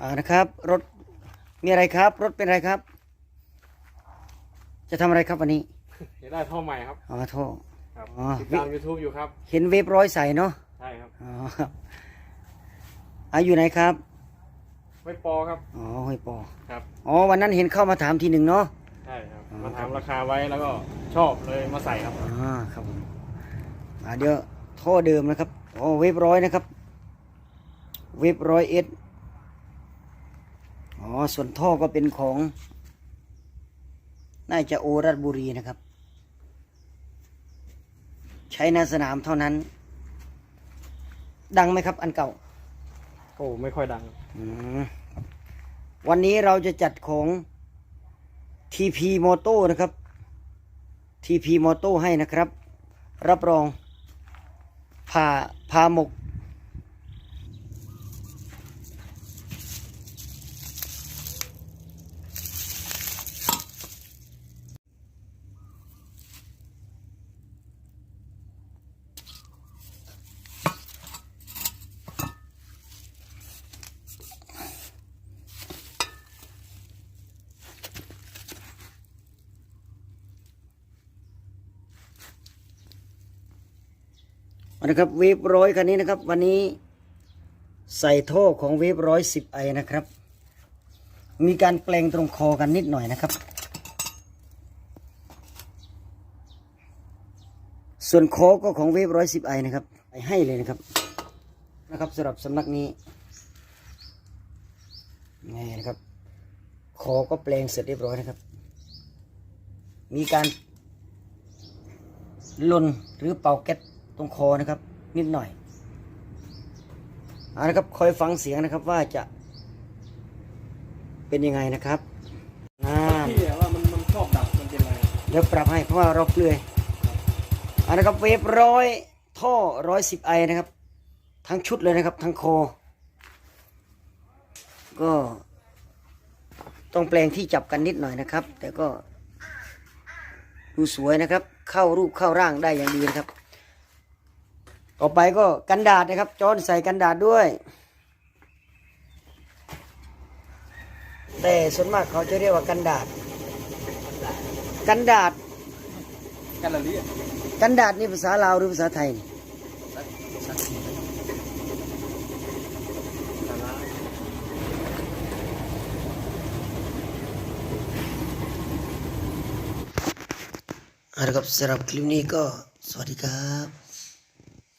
อ่านะครับ รถมีอะไรครับ รถเป็นอะไรครับ จะทำอะไรครับวันนี้เดี๋ยวได้ท่อใหม่ครับอ๋อโทษ ครับอ๋อ ติดตาม YouTube อยู่ครับ เห็นเวฟร้อยใส่เนาะใช่ครับ อ๋อครับอาอยู่ไหนครับไม่ปอครับ อ๋อห้วยปอครับ อ๋อวันนั้นเห็นเข้ามาถามทีหนึ่งเนาะ ใช่ครับ อ๋อ มาถามราคาไว้แล้วก็ชอบเลยมาใส่ครับ อ่าครับผมอ่าเดี๋ยวท่อเดิมนะครับอ๋อเวฟร้อยนะครับ เวฟร้อยเอสอ๋อ ส่วนท่อก็เป็นของ น่าจะโอรัตบุรีนะครับ ใช้ในสนามเท่านั้น ดังไหมครับ อันเก่า โอ้ไม่ค่อยดังอืมครับวันนี้เราจะจัดของ TP Moto นะครับ TP Moto ให้นะครับ รับรองพาพาหมก นะครับเวฟร้อยคันนี้นะครับ วันนี้ใส่ท่อของเวฟร้อยสิบไอนะครับ มีการแปลงตรงคอกันนิดหน่อยนะครับ ส่วนคอก็ของเวฟร้อยสิบไอนะครับไปให้เลยนะครับนะครับสำหรับสำนักนี้นี่นะครับคอก็แปลงเสร็จเรียบร้อยนะครับ มีการลนหรือเป่าแก๊ส ตรงคอนะครับ นิดหน่อยเอาละครับคอยฟังเสียงนะครับว่าจะเป็นยังไงนะครับอ่าที่เนี่ยว่ามันมันชอบดับมันเป็นอะไรเดี๋ยวปรับให้เพราะว่าเราเปลือยเอาละครับเวฟร้อยท่อร้อยสิบไอนะครับ ทั้งชุดเลยนะครับ ทั้งคอ ก็ต้องแปลงที่จับกันนิดหน่อยนะครับ แต่ก็ดูสวยนะครับ เข้ารูปเข้าร่างได้อย่างดีนะครับ ต่อไปก็กันดาษนะครับจอนใส่กันดาษด้วย แต่ส่วนมากเขาจะเรียกว่ากันดาษ กันดาษแกลเลอรี่กันดาษนี่ภาษาลาวหรือภาษาไทยนี่สาระเอาละครับสำหรับคลิปนี้ก็สวัสดีครับ